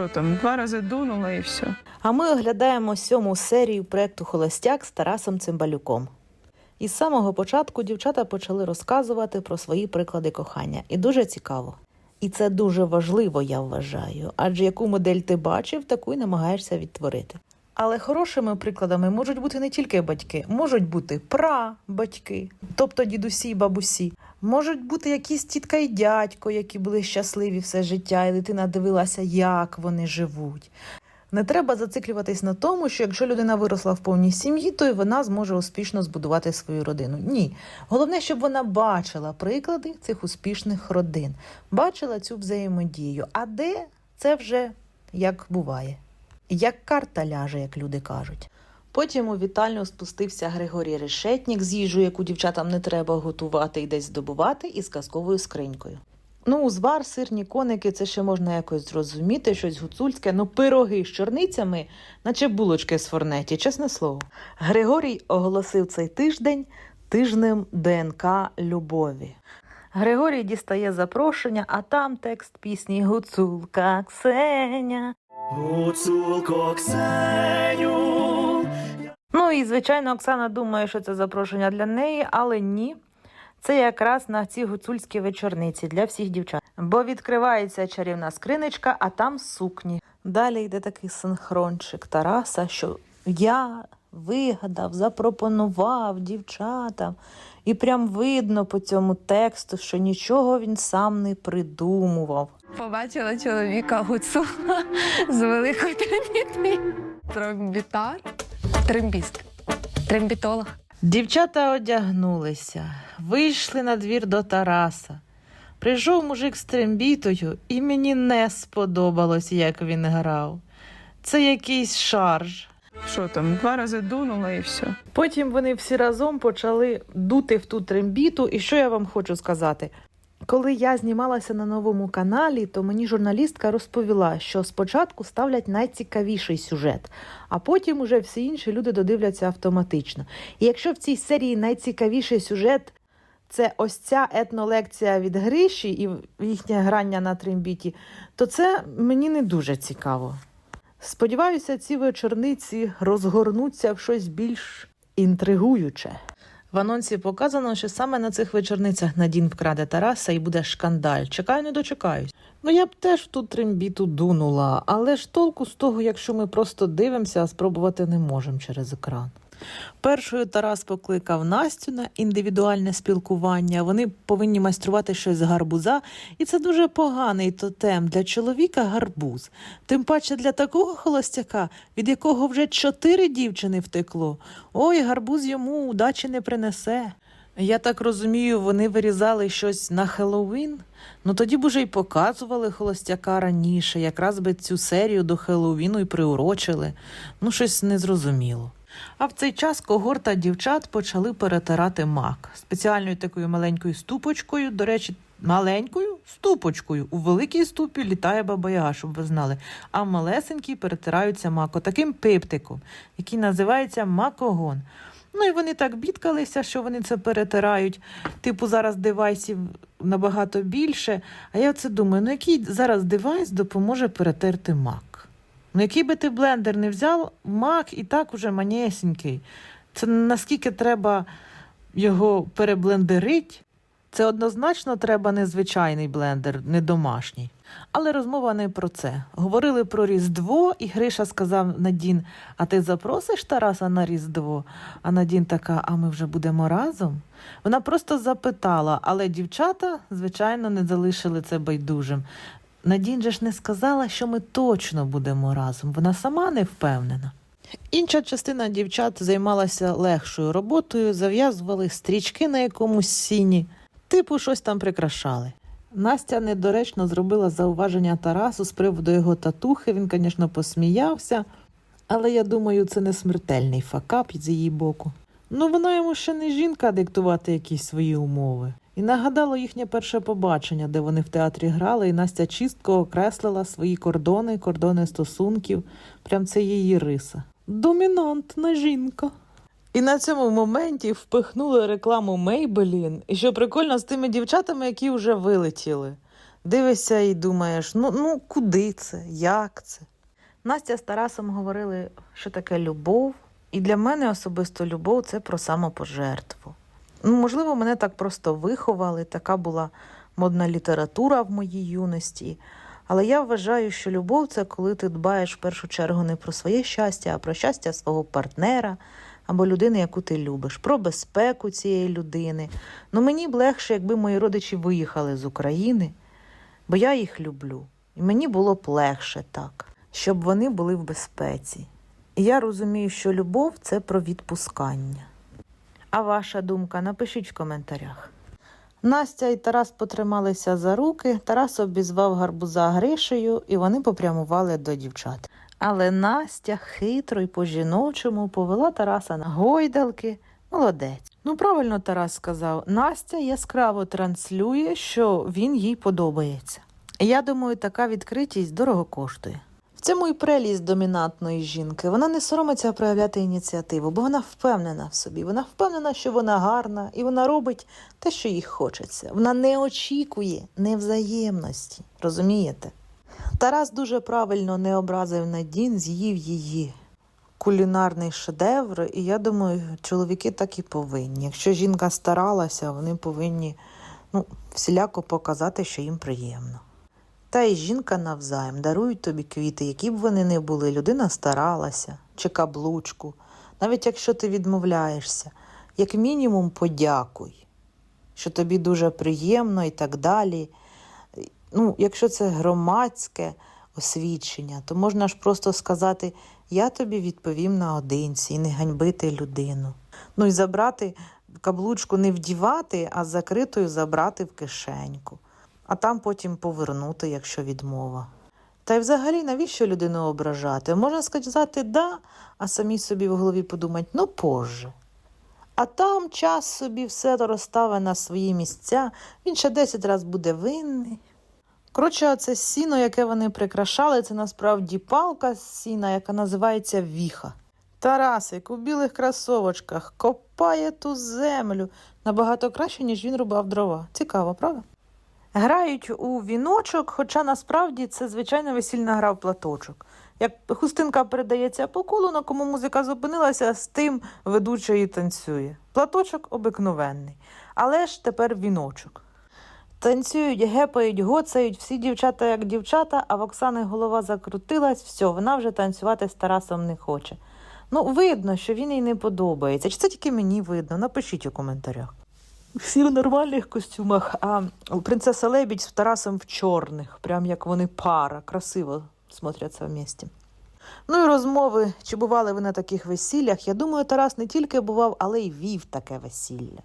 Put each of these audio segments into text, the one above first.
Що там, два рази дунула і все. А ми оглядаємо сьому серію проекту Холостяк з Тарасом Цимбалюком. І з самого початку дівчата почали розказувати про свої приклади кохання. І дуже цікаво. І це дуже важливо, я вважаю, адже яку модель ти бачив, таку й намагаєшся відтворити. Але хорошими прикладами можуть бути не тільки батьки, можуть бути прабатьки, тобто дідусі й бабусі. Можуть бути якісь тітка і дядько, які були щасливі все життя, і дитина дивилася, як вони живуть. Не треба зациклюватись на тому, що якщо людина виросла в повній сім'ї, то й вона зможе успішно збудувати свою родину. Ні. Головне, щоб вона бачила приклади цих успішних родин, бачила цю взаємодію. А де це вже як буває, як карта ляже, як люди кажуть. Потім у вітальню спустився Григорій Решетнік з їжею, яку дівчатам не треба готувати і десь здобувати, і з казковою скринькою. Ну, узвар, сирні коники, це ще можна якось зрозуміти, щось гуцульське. Ну, пироги з чорницями, наче булочки з форнеті, чесне слово. Григорій оголосив цей тиждень тижнем ДНК любові. Григорій дістає запрошення, а там текст пісні Гуцулка Ксеня. Гуцулко Ксеню, Ну і звичайно, Оксана думає, що це запрошення для неї, але ні. Це якраз на ці гуцульські вечорниці для всіх дівчат. Бо відкривається чарівна скриничка, а там сукні. Далі йде такий синхрончик Тараса, що я вигадав, запропонував дівчатам. І прям видно по цьому тексту, що нічого він сам не придумував. Побачила чоловіка гуцула з великою трембітою. Тромбітар? Трембіст. Трембітолог. Дівчата одягнулися, вийшли на двір до Тараса. Прийшов мужик з трембітою, і мені не сподобалось, як він грав. Це якийсь шарж. Що там, два рази дунула і все. Потім вони всі разом почали дути в ту трембіту. І що я вам хочу сказати? Коли я знімалася на новому каналі, то мені журналістка розповіла, що спочатку ставлять найцікавіший сюжет, а потім уже всі інші люди додивляться автоматично. І якщо в цій серії найцікавіший сюжет це ось ця етнолекція від Гриші і їхнє грання на трембіті, то це мені не дуже цікаво. Сподіваюся, ці вечорниці розгорнуться в щось більш інтригуюче. В анонсі показано, що саме на цих вечорницях Надін вкраде Тараса і буде шкандаль. Чекаю, не дочекаюсь. Ну я б теж тут ту трембіту дунула, але ж толку з того, якщо ми просто дивимося, а спробувати не можемо через екран. Першою Тарас покликав Настю на індивідуальне спілкування. Вони повинні майструвати щось з гарбуза, і це дуже поганий тотем для чоловіка гарбуз. Тим паче для такого холостяка, від якого вже чотири дівчини втекло. Ой, гарбуз йому удачі не принесе. Я так розумію, вони вирізали щось на Хеллоуін. Ну тоді б уже й показували холостяка раніше, якраз би цю серію до Хеллоуіну і приурочили. Ну, щось незрозуміло. А в цей час когорта дівчат почали перетирати мак спеціальною такою маленькою ступочкою. До речі, маленькою ступочкою. У великій ступі літає баба Яга, щоб ви знали. А в малесенькій перетираються мако таким пиптиком, який називається макогон. Ну і вони так бідкалися, що вони це перетирають. Типу, зараз девайсів набагато більше. А я оце думаю, ну який зараз девайс допоможе перетерти мак? Ну, який би ти блендер не взяв, мак і так уже манєсенький. Це наскільки треба його переблендерить? Це однозначно треба незвичайний блендер, не домашній. Але розмова не про це. Говорили про Різдво, і Гриша сказав Надін: А ти запросиш Тараса на Різдво? А Надін така, а ми вже будемо разом. Вона просто запитала, але дівчата, звичайно, не залишили це байдужим. Надін же ж не сказала, що ми точно будемо разом. Вона сама не впевнена. Інша частина дівчат займалася легшою роботою, зав'язували стрічки на якомусь сіні, типу щось там прикрашали. Настя недоречно зробила зауваження Тарасу з приводу його татухи. Він, звісно, посміявся, але я думаю, це не смертельний факап з її боку. Ну, вона йому ще не жінка диктувати якісь свої умови. І нагадало їхнє перше побачення, де вони в театрі грали, і Настя чистко окреслила свої кордони, кордони стосунків. Прям це її риса. Домінантна жінка. І на цьому моменті впихнули рекламу Maybelline. І що прикольно з тими дівчатами, які вже вилетіли. Дивишся і думаєш, ну, ну куди це? Як це? Настя з Тарасом говорили, що таке любов. І для мене особисто любов це про самопожертву. Ну, можливо, мене так просто виховали, така була модна література в моїй юності. Але я вважаю, що любов це коли ти дбаєш в першу чергу не про своє щастя, а про щастя свого партнера або людини, яку ти любиш, про безпеку цієї людини. Ну мені б легше, якби мої родичі виїхали з України, бо я їх люблю. І мені було б легше так, щоб вони були в безпеці. І я розумію, що любов це про відпускання. А ваша думка напишіть в коментарях. Настя і Тарас потрималися за руки, Тарас обізвав гарбуза Гришею, і вони попрямували до дівчат. Але Настя хитро й по-жіночому повела Тараса на гойдалки. Молодець. Ну, правильно Тарас сказав, Настя яскраво транслює, що він їй подобається. Я думаю, така відкритість дорого коштує. В цьому і прелість домінантної жінки. Вона не соромиться проявляти ініціативу, бо вона впевнена в собі. Вона впевнена, що вона гарна, і вона робить те, що їй хочеться. Вона не очікує невзаємності. Розумієте? Тарас дуже правильно не образив Надін, з'їв її кулінарний шедевр, і я думаю, чоловіки так і повинні. Якщо жінка старалася, вони повинні ну, всіляко показати, що їм приємно. Та й жінка навзаєм дарують тобі квіти, які б вони не були. Людина старалася, чи каблучку. Навіть якщо ти відмовляєшся, як мінімум подякуй, що тобі дуже приємно і так далі. Ну, якщо це громадське освідчення, то можна ж просто сказати: я тобі відповім наодинці і не ганьбити людину. Ну і забрати каблучку не вдівати, а закритою забрати в кишеньку а там потім повернути, якщо відмова. Та й взагалі, навіщо людину ображати? Можна сказати да, а самі собі в голові подумати, ну позже. А там час собі все розставить на свої місця, він ще 10 разів буде винний. Коротше, це сіно, яке вони прикрашали, це насправді палка з сіна, яка називається віха. Тарасик у білих красовочках копає ту землю набагато краще, ніж він рубав дрова. Цікаво, правда? Грають у віночок, хоча насправді це звичайна весільна гра в платочок. Як хустинка передається по колу, на кому музика зупинилася, з тим ведучий танцює. Платочок обикновенний, але ж тепер віночок. Танцюють, гепають, гоцають, всі дівчата як дівчата, а в Оксани голова закрутилась, все, вона вже танцювати з Тарасом не хоче. Ну, видно, що він їй не подобається. Чи це тільки мені видно? Напишіть у коментарях. Всі в нормальних костюмах, а принцеса Лебідь з Тарасом в чорних, прям як вони пара, красиво смотряться вместе. Ну і розмови, чи бували ви на таких весіллях. Я думаю, Тарас не тільки бував, але й вів таке весілля.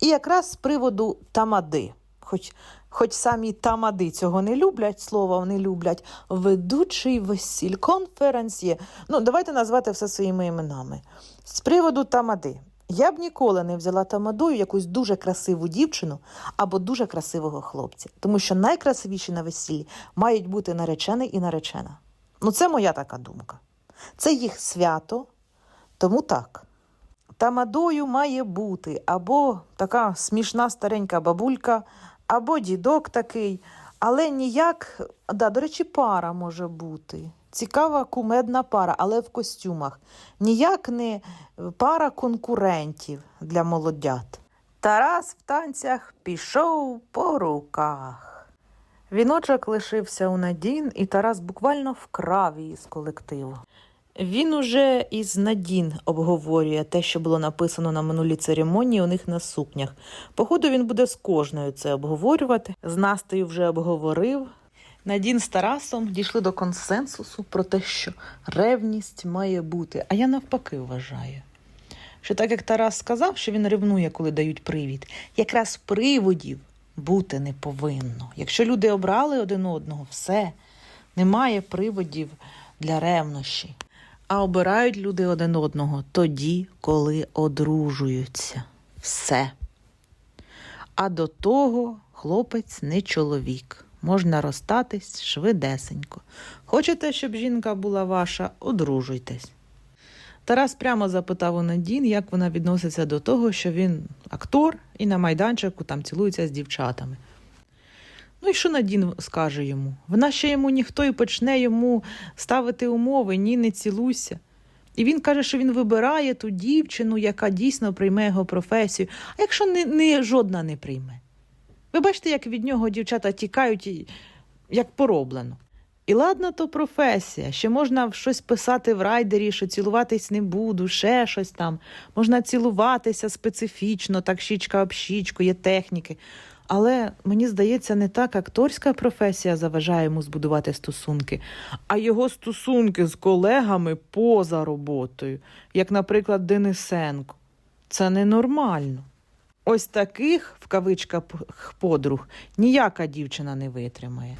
І якраз з приводу тамади, хоч, хоч самі тамади цього не люблять, слова не люблять, ведучий весіль, конференсьє. Ну, давайте назвати все своїми іменами. З приводу тамади. Я б ніколи не взяла тамадою якусь дуже красиву дівчину або дуже красивого хлопця, тому що найкрасивіші на весіллі мають бути наречений і наречена. Ну, це моя така думка. Це їх свято, тому так. Тамадою має бути або така смішна старенька бабулька, або дідок такий, але ніяк, да, до речі, пара може бути. Цікава кумедна пара, але в костюмах. Ніяк не пара конкурентів для молодят. Тарас в танцях пішов по руках. Віночок лишився у Надін, і Тарас буквально вкрав її з колективу. Він уже із Надін обговорює те, що було написано на минулій церемонії у них на сукнях. Походу, він буде з кожною це обговорювати. З Настею вже обговорив. Надін з Тарасом дійшли до консенсусу про те, що ревність має бути. А я навпаки вважаю, що так як Тарас сказав, що він ревнує, коли дають привід, якраз приводів бути не повинно. Якщо люди обрали один одного, все, немає приводів для ревнощі. А обирають люди один одного тоді, коли одружуються. Все. А до того хлопець не чоловік. Можна розстатись швидесенько. Хочете, щоб жінка була ваша, одружуйтесь. Тарас прямо запитав у Надін, як вона відноситься до того, що він актор і на майданчику там цілується з дівчатами. Ну і що Надін скаже йому? Вона ще йому ніхто і почне йому ставити умови, ні, не цілуйся. І він каже, що він вибирає ту дівчину, яка дійсно прийме його професію. А якщо не, не, жодна не прийме? Ви бачите, як від нього дівчата тікають, як пороблено. І ладна то професія, ще можна щось писати в райдері, що цілуватись не буду, ще щось там. Можна цілуватися специфічно, так щічка об щічку, є техніки. Але мені здається, не так акторська професія заважає йому збудувати стосунки, а його стосунки з колегами поза роботою, як, наприклад, Денисенко. Це ненормально. Ось таких, в кавичках, подруг ніяка дівчина не витримає.